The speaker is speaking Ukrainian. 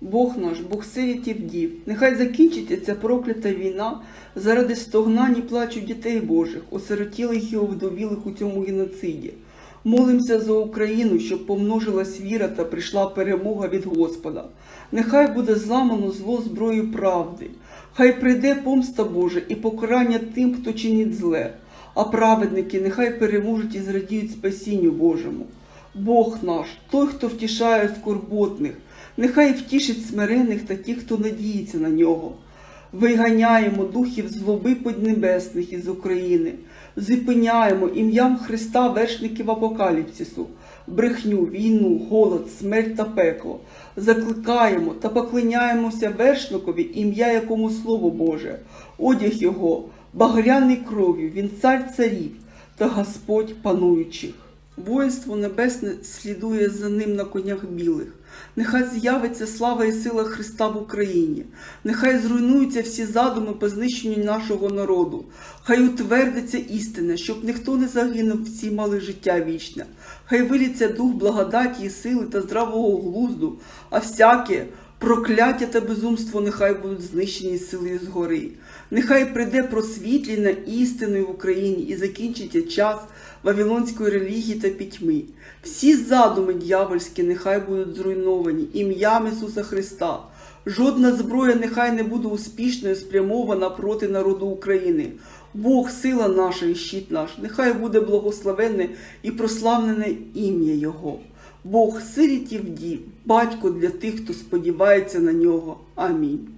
Бог наш, Бог сиріт і вдів, нехай закінчиться ця проклята війна заради стогнань і плачу дітей Божих, осиротілих і овдовілих у цьому геноциді. Молимося за Україну, щоб помножилась віра та прийшла перемога від Господа. Нехай буде зламано зло зброю правди. Хай прийде помста Божа і покарання тим, хто чинить зле, а праведники нехай переможуть і зрадіють спасінню Божому. Бог наш, той, хто втішає скорботних, нехай втішить смирених та тих, хто надіється на нього. Виганяємо духів злоби поднебесних із України, зупиняємо ім'ям Христа вершників апокаліпсису, брехню, війну, голод, смерть та пекло. Закликаємо та поклоняємося вершникові, ім'я якому Слово Боже, одяг Його, багряний кров'ю, він цар царів та Господь пануючих. Воїнство небесне слідує за ним на конях білих. Нехай з'явиться слава і сила Христа в Україні. Нехай зруйнуються всі задуми по знищенню нашого народу. Хай утвердиться істина, щоб ніхто не загинув, всі мали життя вічне. Хай виліться дух благодаті і сили та здравого глузду, а всяке прокляття та безумство нехай будуть знищені силою згори. Нехай прийде просвітлення істиною в Україні і закінчиться час вавилонської релігії та пітьми. Всі задуми дьявольські нехай будуть зруйновані ім'ям Ісуса Христа. Жодна зброя нехай не буде успішною спрямована проти народу України. Бог, сила наша і щит наш, нехай буде благословенне і прославлене ім'я Його. Бог сиріт і вдів, батько для тих, хто сподівається на нього. Амінь.